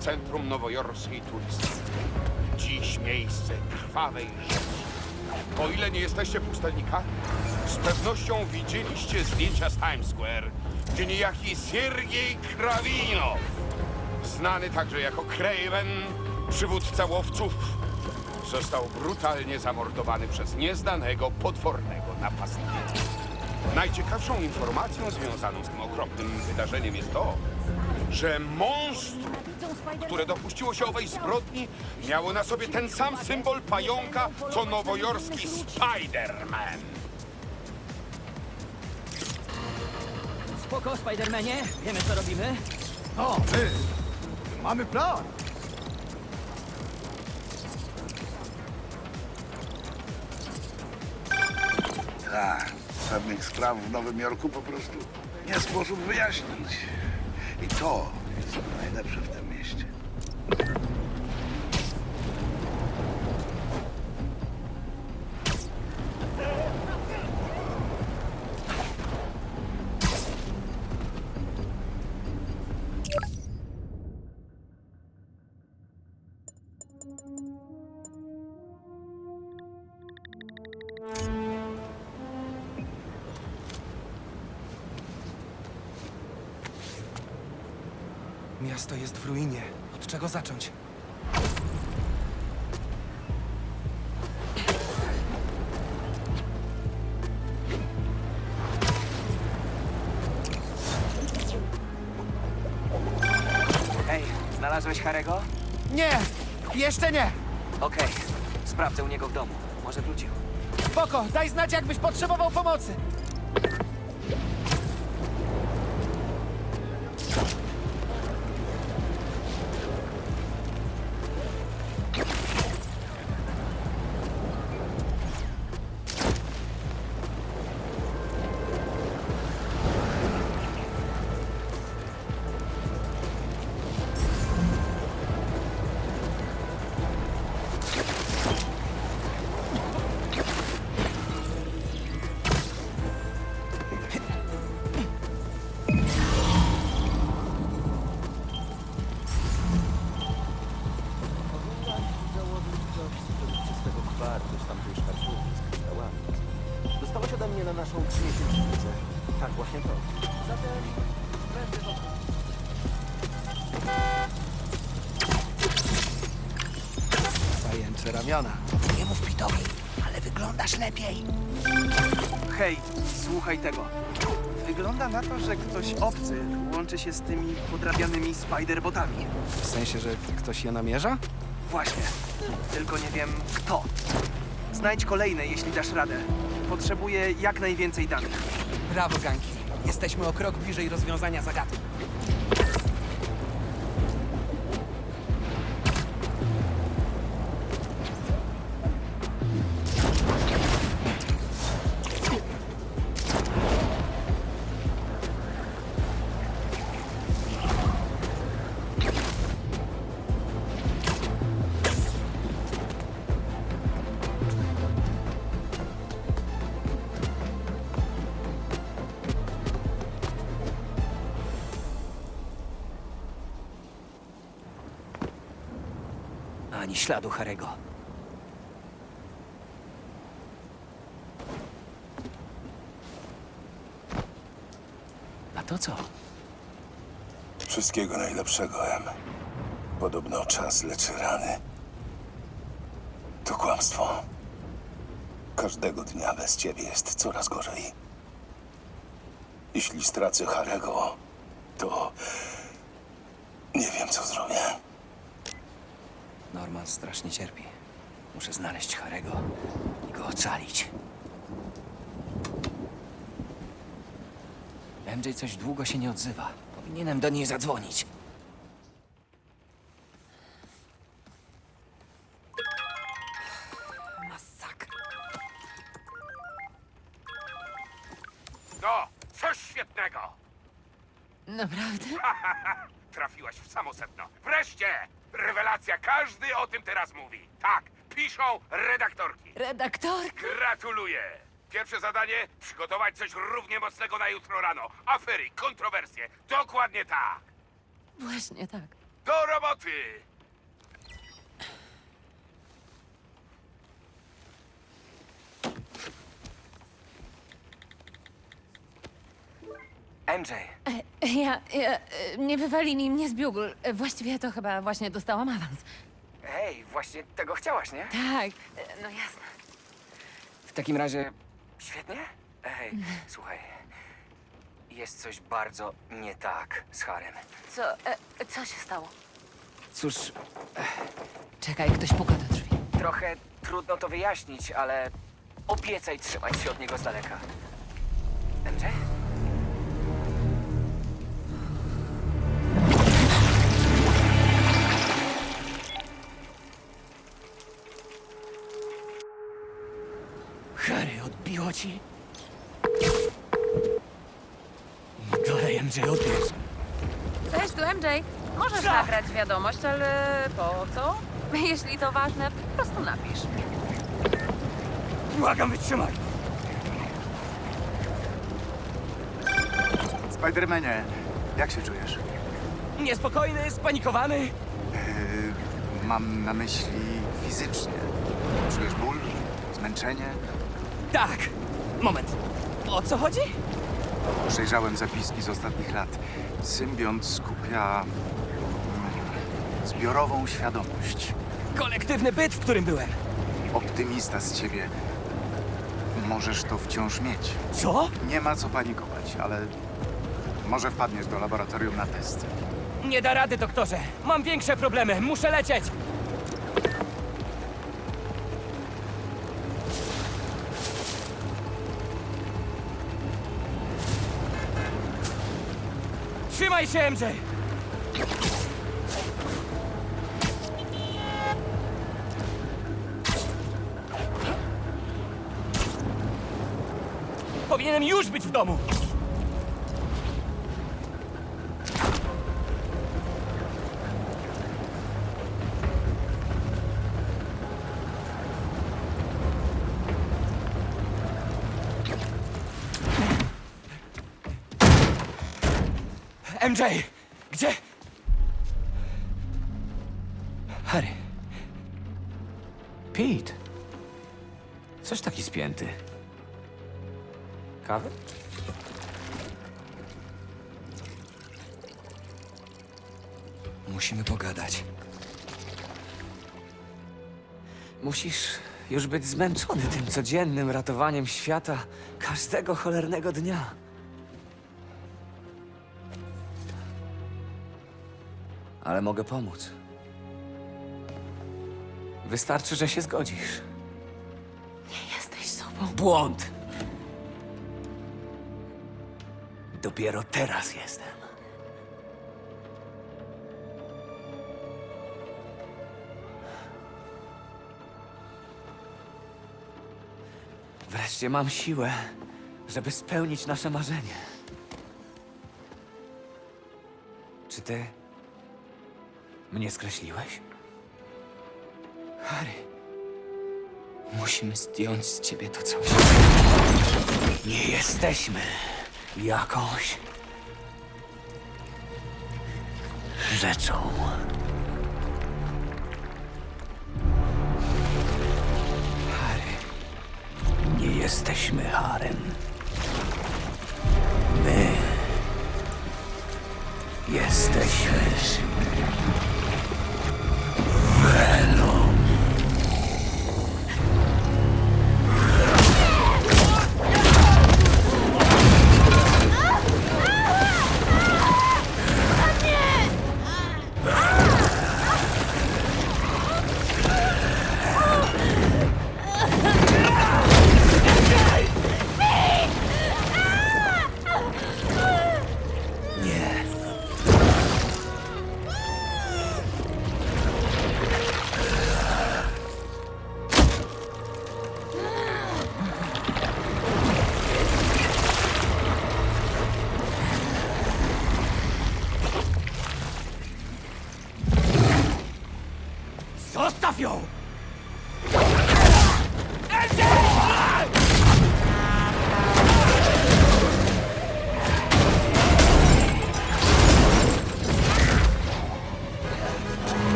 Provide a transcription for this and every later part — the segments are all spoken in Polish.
Centrum nowojorskiej turystyki. Dziś miejsce krwawej rzeczy. O ile nie jesteście pustelnika, z pewnością widzieliście zdjęcia z Times Square, gdzie niejaki Siergiej Krawinow, znany także jako Craven, przywódca łowców, został brutalnie zamordowany przez nieznanego, potwornego napastnika. Najciekawszą informacją związaną z tym okropnym wydarzeniem jest to, że monstrum, które dopuściło się owej zbrodni, miało na sobie ten sam symbol pająka, co nowojorski Spider-Man. Spoko, Spidermanie, wiemy co robimy. O, my! Mamy plan! Tak, pewnych spraw w Nowym Jorku po prostu nie sposób wyjaśnić. I to jest najlepsze w tym Miasto jest w ruinie. Od czego zacząć? Hej, znalazłeś Harego? Nie! Jeszcze nie! Okej, sprawdzę u niego w domu. Może wrócił. Spoko, daj znać jakbyś potrzebował pomocy! Ramiona. Nie mów Pitowi, ale wyglądasz lepiej. Hej, słuchaj tego. Wygląda na to, że ktoś obcy łączy się z tymi podrabianymi spiderbotami. W sensie, że ktoś je namierza? Właśnie. Tylko nie wiem kto. Znajdź kolejne, jeśli dasz radę. Potrzebuję jak najwięcej danych. Brawo, Ganki. Jesteśmy o krok bliżej rozwiązania zagadki. Ani śladu Harego. A to co? Wszystkiego najlepszego, Em. Podobno czas leczy rany. To kłamstwo. Każdego dnia bez ciebie jest coraz gorzej. Jeśli stracę Harego, to nie wiem, co zrobię. Norman strasznie cierpi. Muszę znaleźć Harego i go ocalić. MJ coś długo się nie odzywa. Powinienem do niej zadzwonić. Masakra. No, coś świetnego! Naprawdę? Trafiłaś w samo sedno. Wreszcie! Rewelacja, każdy o tym teraz mówi. Tak, piszą redaktorki. Redaktorka? Gratuluję! Pierwsze zadanie przygotować coś równie mocnego na jutro rano. Afery, kontrowersje. Dokładnie tak. Właśnie tak. Do roboty! MJ, Ja, ja, e, nie wywalili mnie z biugl. E, Właściwie to chyba właśnie dostałam awans. hej, właśnie tego chciałaś, nie? Tak, e, no jasne. W takim razie świetnie? Hej, słuchaj. Jest coś bardzo nie tak z Harem. Co, e, co się stało? Cóż, Czekaj, ktoś puka do drzwi. trochę trudno to wyjaśnić, ale obiecaj trzymać się od niego z daleka. MJ? Ci? Dalej, MJ, odbierz. Cześć, tu MJ. Możesz nagrać wiadomość, ale po co? Jeśli to ważne, po prostu napisz. Błagam, wytrzymaj. Spidermanie, jak się czujesz? Niespokojny, spanikowany. Yy, mam na myśli fizycznie. Czujesz ból? Zmęczenie? Tak. Moment. O co chodzi? Przejrzałem zapiski z ostatnich lat. Symbiont skupia mm, zbiorową świadomość. Kolektywny byt, w którym byłem. Optymista z ciebie. Możesz to wciąż mieć. Co? Nie ma co panikować, ale może wpadniesz do laboratorium na test. Nie da rady, doktorze. Mam większe problemy. Muszę lecieć. Trzymaj się, MJ! Powinienem już być w domu. MJ! Gdzie? Harry. Pete. Coś taki spięty. Kawy? Musimy pogadać. Musisz już być zmęczony tym codziennym ratowaniem świata każdego cholernego dnia. Ale mogę pomóc. Wystarczy, że się zgodzisz. Jesteś sobą. Błąd! Dopiero teraz jestem. Wreszcie mam siłę, żeby spełnić nasze marzenie. Czy ty mnie skreśliłeś? Harry. Musimy zdjąć z ciebie to coś. Nie jesteśmy jakąś rzeczą. Harry, nie jesteśmy Harem. My jesteśmy you!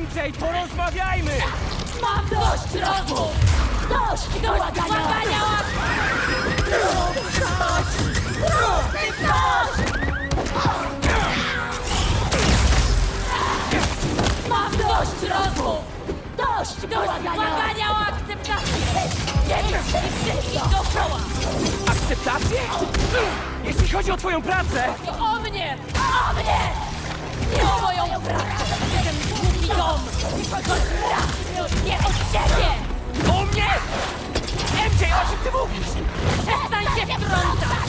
MJ, porozmawiajmy! Mam dość rogu! Dość błagania! Mam dość rogu! Dość błagania o akceptację! Nie wszystkich dookoła! Akceptację? Jeśli chodzi o twoją pracę, O mnie! O mnie! Nie o moją pracę! Głupi dom! Nie od ciebie! o mnie! MJ, o czym ty mówisz? Przestań się wtrącać!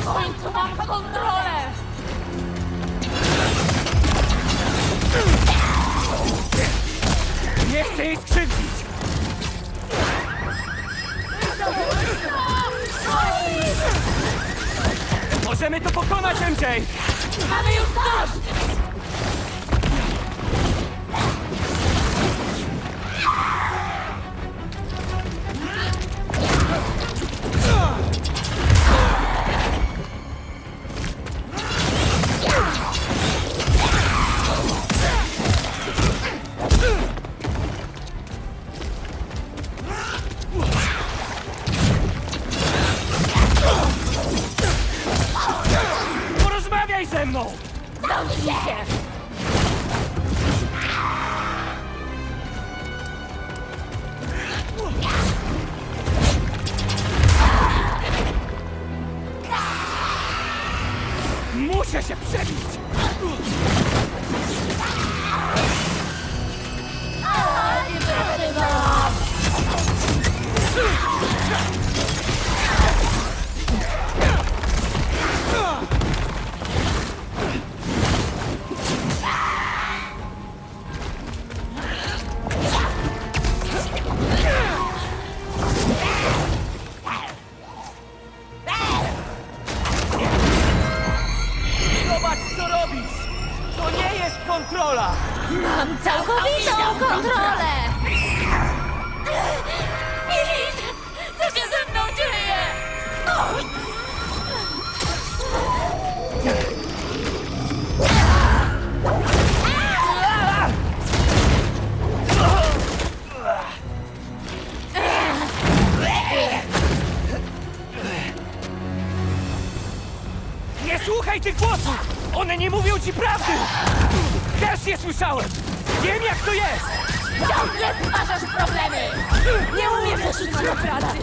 W końcu mam kontrolę! Nie chcę jej skrzywdzić! Możemy to pokonać, MJ! Mamy już dość! Muszę się przebić! Nie wytrzymam! Słuchaj tych głosów! One nie mówią ci prawdy! Też je słyszałem! Wiem, jak to jest! Ciągle stwarzasz problemy! Nie umiesz utrzymać pracy!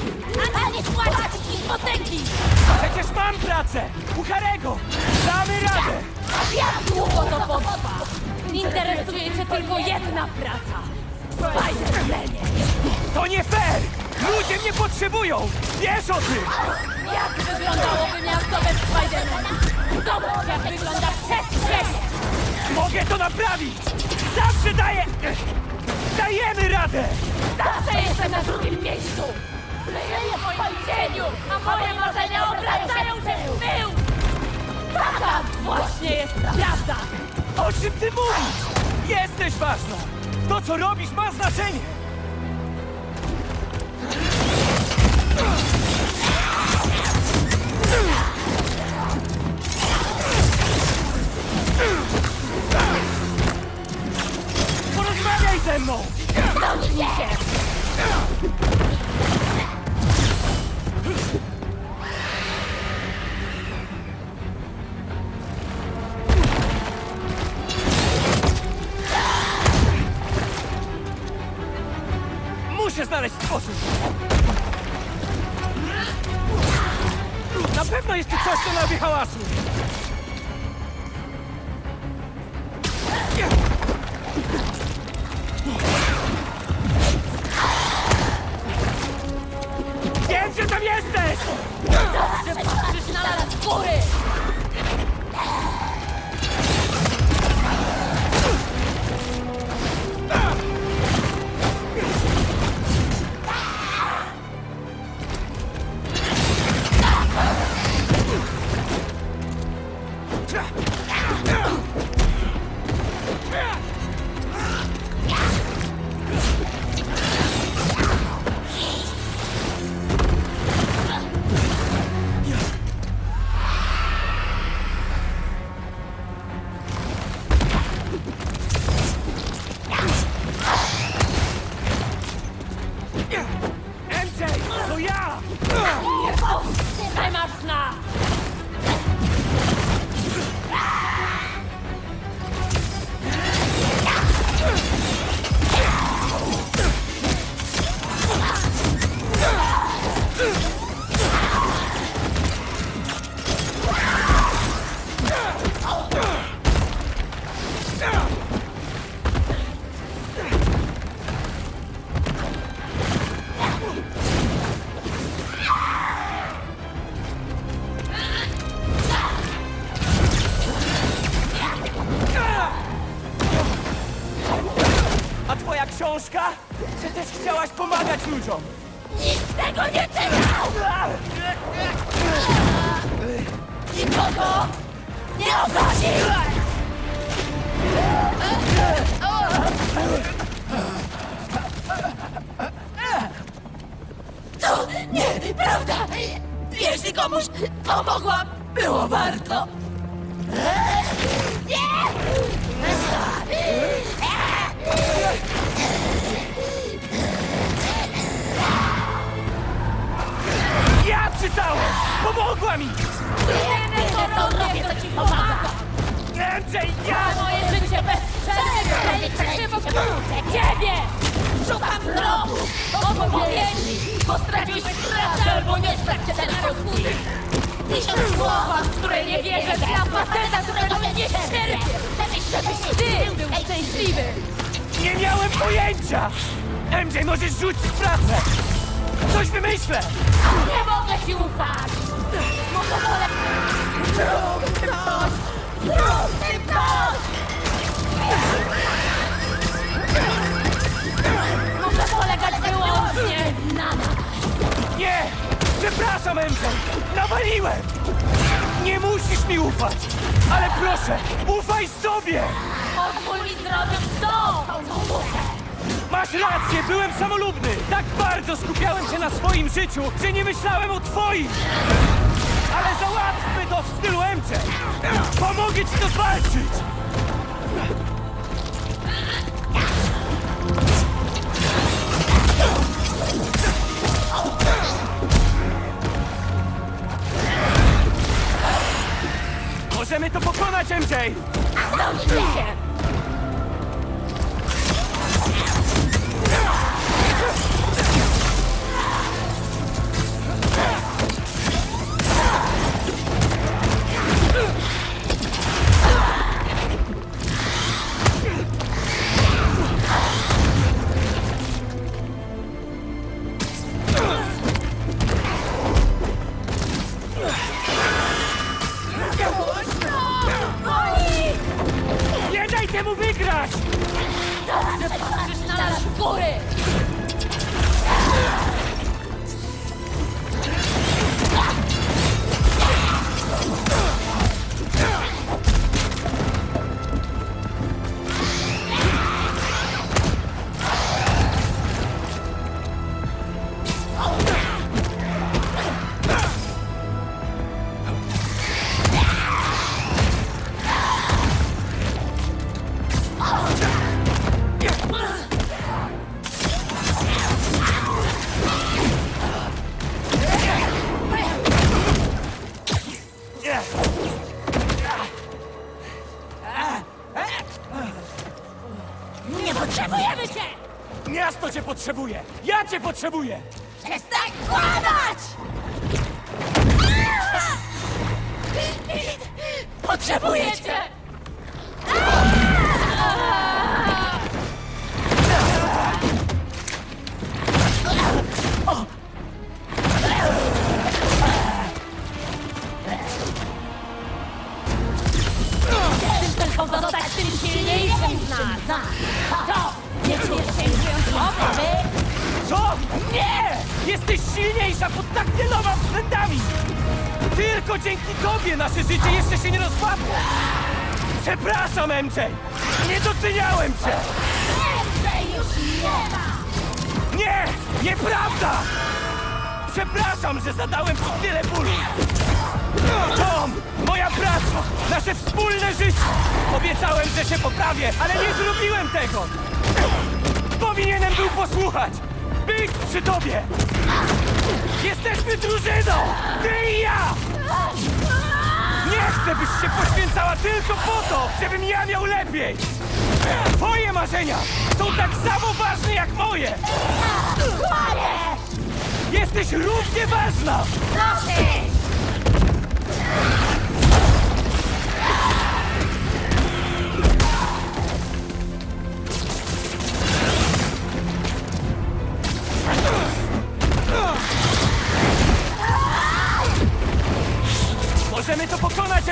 Ani spłacać hipoteki! Przecież mam pracę! U Harego! Damy radę! Jak długo to potrwa? Interesuje cię tylko jedna praca! Spider-Manie! To nie fair! Ludzie mnie potrzebują! Wiesz o tym! Jak wyglądałoby miasto bez Spidermana? Zobacz, jak wygląda przez ciebie! Mogę to naprawić! Zawsze daję... Dajemy radę! Zawsze jestem na drugim miejscu! Żyję w moim cieniu, a moje marzenia obracają się w pył! Taka właśnie jest prawda! O czym ty mówisz? Jesteś ważna! To, co robisz, ma znaczenie! Ze mną! Się! Muszę znaleźć sposób! Na pewno jest tu coś, co narobi hałasu! Nikogo nie obraził! To nieprawda! Jeśli komuś pomogłam, było warto! Nie! Ja czytałem! Pomogła mi! Jedyne co robię, to ci pomaga! MJ, ja! Moje życie bez przerwy! Krzywo ciebie! Szukam drogu! Odpowiedzi! Bo stracisz pracę albo nie cię ten rozwój! Tysiąc słowa, w które nie wierzę dla faceta, którego nie cierpię! Żebyś ty był szczęśliwy! Nie miałem pojęcia! MJ, możesz rzucić pracę! Coś wymyślę! Nie mogę ci ufać! Może wolę... Polegać wyłącznie na nas! Nie! Przepraszam, MJ! Nawaliłem! Nie musisz mi ufać! Ale proszę, ufaj sobie! Pozwól mi zrobić to, co muszę! Masz rację, byłem samolubny! Tak bardzo skupiałem się na swoim życiu, że nie myślałem o twoim! Ale załatwmy to w stylu MJ! Pomogę ci to zwalczyć! Możemy to pokonać, MJ! Zamknij się! Potrzebuję! Powinienem był posłuchać! Być przy tobie! Jesteśmy drużyną! Ty i ja! Nie chcę, byś się poświęcała tylko po to, żebym ja miał lepiej! Twoje marzenia są tak samo ważne jak moje! Jesteś równie ważna! Dosyć!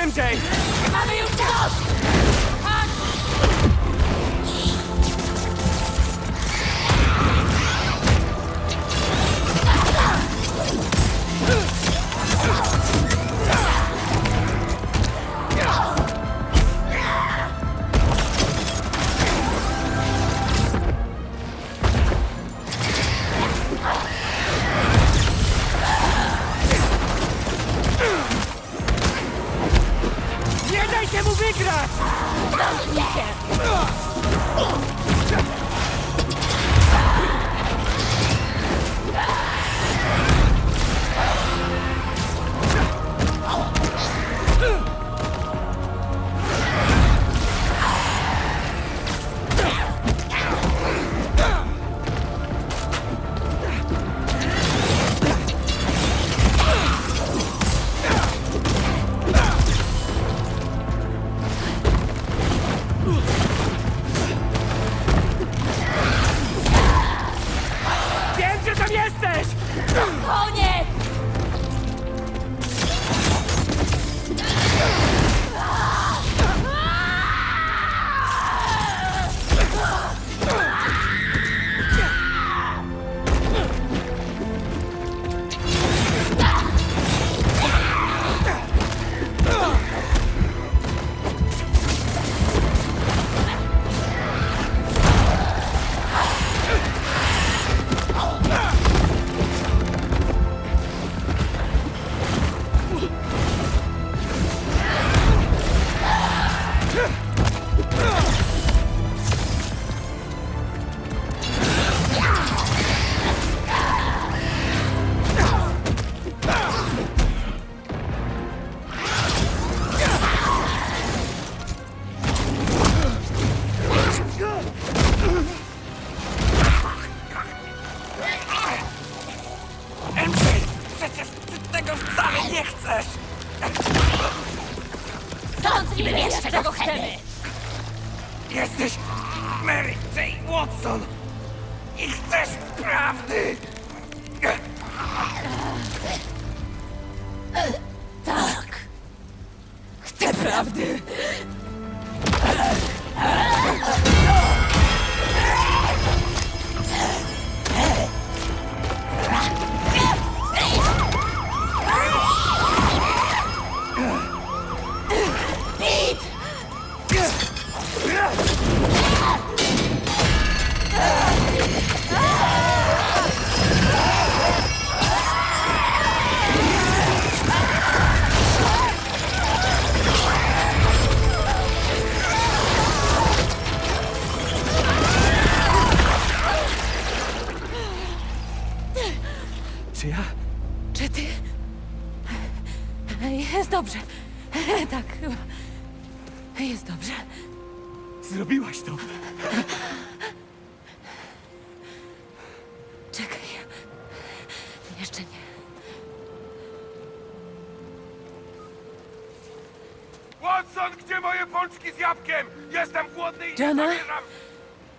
MJ! Mamy już dość!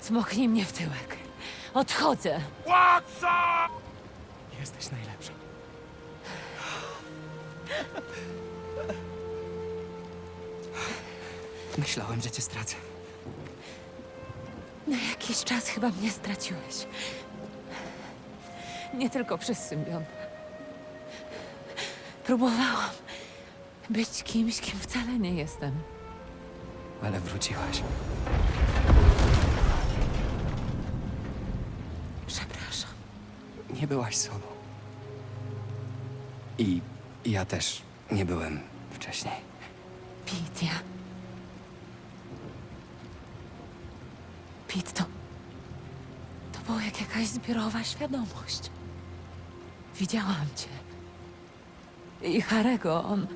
Cmoknij mnie w tyłek. Odchodzę. Watson! Jesteś najlepsza. Myślałem, że cię stracę. Na jakiś czas chyba mnie straciłeś. Nie tylko przez symbionta. Próbowałam być kimś, kim wcale nie jestem. Ale wróciłaś. Przepraszam. Nie byłaś sobą. I ja też nie byłem wcześniej. Pete, ja... Pete, to... To była jak jakaś zbiorowa świadomość. Widziałam cię. I Harego, on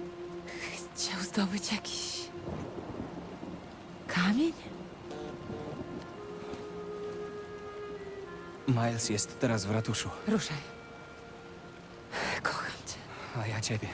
chciał zdobyć jakiś... kamień? Miles jest teraz w ratuszu, Ruszaj. Kocham cię. a ja ciebie.